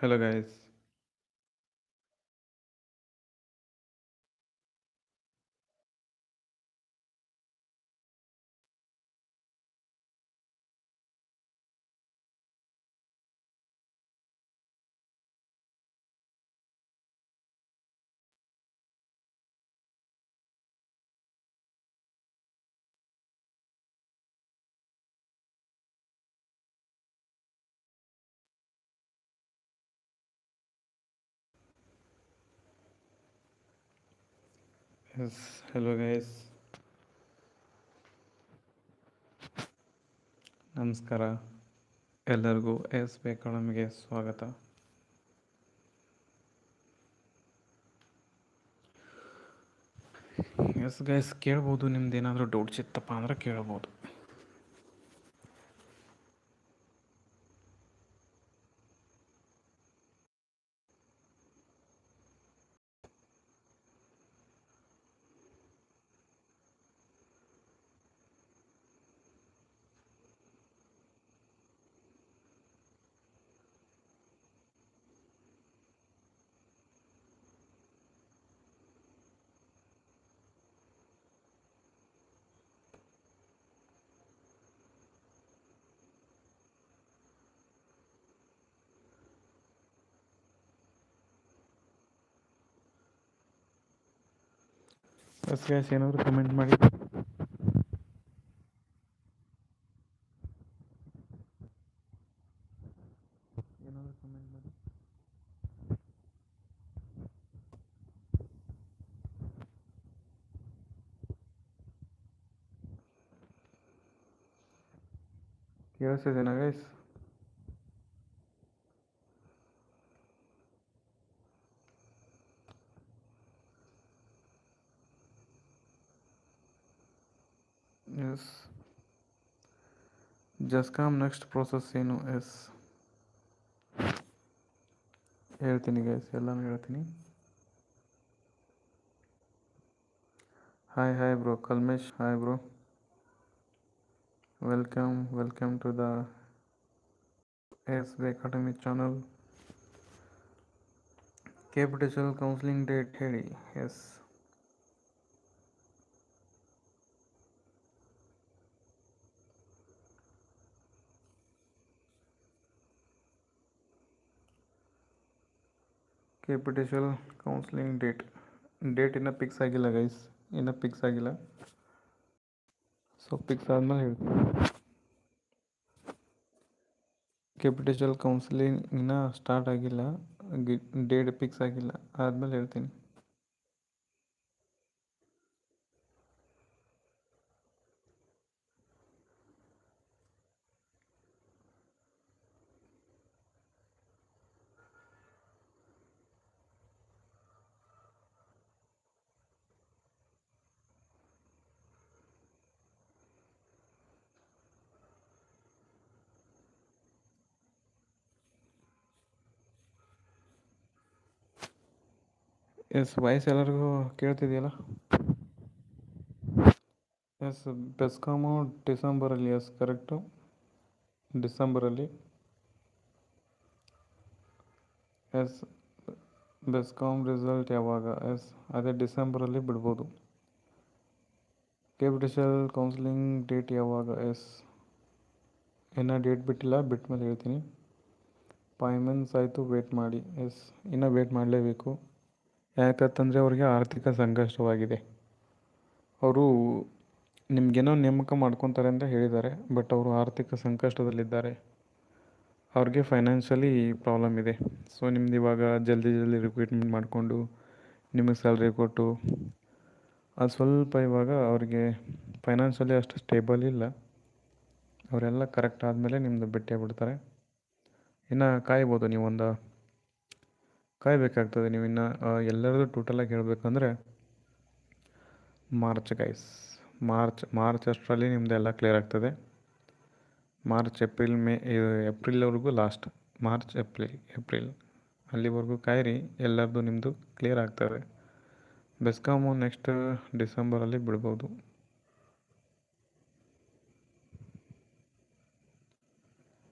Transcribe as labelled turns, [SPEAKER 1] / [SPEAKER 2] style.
[SPEAKER 1] Hello guys. Yes, hello guys. ನಮಸ್ಕಾರ. ಎಲ್ಲರಿಗೂ S B ನಮಗೆ ಸ್ವಾಗತ. ಎಸ್ ಗೈಸ್ ಕೇಳ್ಬೋದು ನಿಮ್ದು ಏನಾದರೂ ಡೌಟ್ಸ್ ಇತ್ತಪ್ಪ ಅಂದ್ರೆ ಕೇಳ್ಬೋದು. ಎಸ್ ಗೈಸ್ ಏನಾದರೂ ಕಮೆಂಟ್ ಮಾಡಿ ಏನಾದರೂ ಕಮೆಂಟ್ ಮಾಡಿ ಕೇಳಿಸ್ತಿದ್ದೇನಾ guys S GESCOM next process ಏನು ಎಸ್ ಹೇಳ್ತೀನಿ ಗೈಸ್ ಎಲ್ಲನೂ ಹೇಳ್ತೀನಿ hi hi bro Kalmesh hi bro welcome welcome to the S B academy channel capitation counselling date ಹೇಳಿ S capitation counselling date date ಇನ್ನೂ ಫಿಕ್ಸ್ ಆಗಿಲ್ಲ ಗೈಸ್ ಇನ್ನೂ fix ಆಗಿಲ್ಲ. So fix ಆದಮೇಲೆ ಹೇಳ್ತೀನಿ. ಕ್ಯಾಪಿಟೇಷನ್ ಕೌನ್ಸಿಲಿಂಗ್ ಇನ್ನೂ ಸ್ಟಾರ್ಟ್ ಆಗಿಲ್ಲ. ಡೇಟ್ ಫಿಕ್ಸ್ ಆಗಿಲ್ಲ. ಆದಮೇಲೆ ಹೇಳ್ತೀನಿ. ಎಸ್ ವಾಯ್ಸ್ ಎಲ್ಲರಿಗೂ ಕೇಳ್ತಿದೆಯಲ್ಲ ಎಸ್ ಬೆಸ್ಕಾಮು ಡಿಸೆಂಬರಲ್ಲಿ ಎಸ್ ಕರೆಕ್ಟು ಡಿಸೆಂಬರಲ್ಲಿ ಎಸ್ ಬೆಸ್ಕಾಮ್ ರಿಸಲ್ಟ್ ಯಾವಾಗ ಎಸ್ ಅದೇ ಡಿಸೆಂಬರಲ್ಲಿ ಬಿಡ್ಬೋದು ಕೆಪಿಟಿಷಲ್ ಕೌನ್ಸಿಲಿಂಗ್ ಡೇಟ್ ಯಾವಾಗ ಎಸ್ ಇನ್ನೂ ಡೇಟ್ ಬಿಟ್ಟಿಲ್ಲ ಬಿಟ್ಟ ಮೇಲೆ ಹೇಳ್ತೀನಿ ಅಪಾಯಿಂಟ್ಮೆಂಟ್ಸ್ ಆಯಿತು ವೇಟ್ ಮಾಡಿ ಎಸ್ ಇನ್ನೂ ವೇಟ್ ಮಾಡಲೇಬೇಕು ಯಾಕಂತಂದರೆ ಅವರಿಗೆ ಆರ್ಥಿಕ ಸಂಕಷ್ಟವಾಗಿದೆ. ಅವರು ನಿಮಗೇನೋ ನೇಮಕ ಮಾಡ್ಕೊತಾರೆ ಅಂತ ಹೇಳಿದ್ದಾರೆ, ಬಟ್ ಅವರು ಆರ್ಥಿಕ ಸಂಕಷ್ಟದಲ್ಲಿದ್ದಾರೆ. ಅವ್ರಿಗೆ ಫೈನಾನ್ಷಿಯಲಿ ಪ್ರಾಬ್ಲಮ್ ಇದೆ. ಸೊ ನಿಮ್ದು ಇವಾಗ ಜಲ್ದಿ ಜಲ್ದಿ ರಿಕ್ರೂಟ್ಮೆಂಟ್ ಮಾಡಿಕೊಂಡು ನಿಮಗೆ ಸ್ಯಾಲ್ರಿ ಕೊಟ್ಟು, ಅದು ಸ್ವಲ್ಪ ಇವಾಗ ಅವ್ರಿಗೆ ಫೈನಾನ್ಷಿಯಲಿ ಅಷ್ಟು ಸ್ಟೇಬಲ್ ಇಲ್ಲ. ಅವರೆಲ್ಲ ಕರೆಕ್ಟ್ ಆದಮೇಲೆ ನಿಮ್ಮದು ಭೇಟಿ ಬಿಡ್ತಾರೆ. ಇನ್ನು ಕಾಯ್ಬೋದು ನೀವೊಂದು ಕಾಯಬೇಕಾಗ್ತದೆ ನೀವು ಇನ್ನು ಎಲ್ಲರದು ಟೋಟಲಾಗಿ ಹೇಳಬೇಕಂದ್ರೆ ಮಾರ್ಚ್ ಗೈಸ್ ಮಾರ್ಚ್ ಮಾರ್ಚ್ ಅಷ್ಟರಲ್ಲಿ ನಿಮ್ಮದು ಎಲ್ಲ ಕ್ಲಿಯರ್ ಆಗ್ತದೆ. ಮಾರ್ಚ್ ಏಪ್ರಿಲ್ ಮೇ ಏಪ್ರಿಲ್ವರೆಗೂ ಲಾಸ್ಟ್ ಮಾರ್ಚ್ ಏಪ್ರಿಲ್ ಏಪ್ರಿಲ್ ಅಲ್ಲಿವರೆಗೂ ಕಾಯಿರಿ ಎಲ್ಲರದು ನಿಮ್ಮದು ಕ್ಲಿಯರ್ ಆಗ್ತದೆ. ಬೆಸ್ಕಾಮು ನೆಕ್ಸ್ಟ್ ಡಿಸೆಂಬರಲ್ಲಿ ಬಿಡ್ಬೋದು.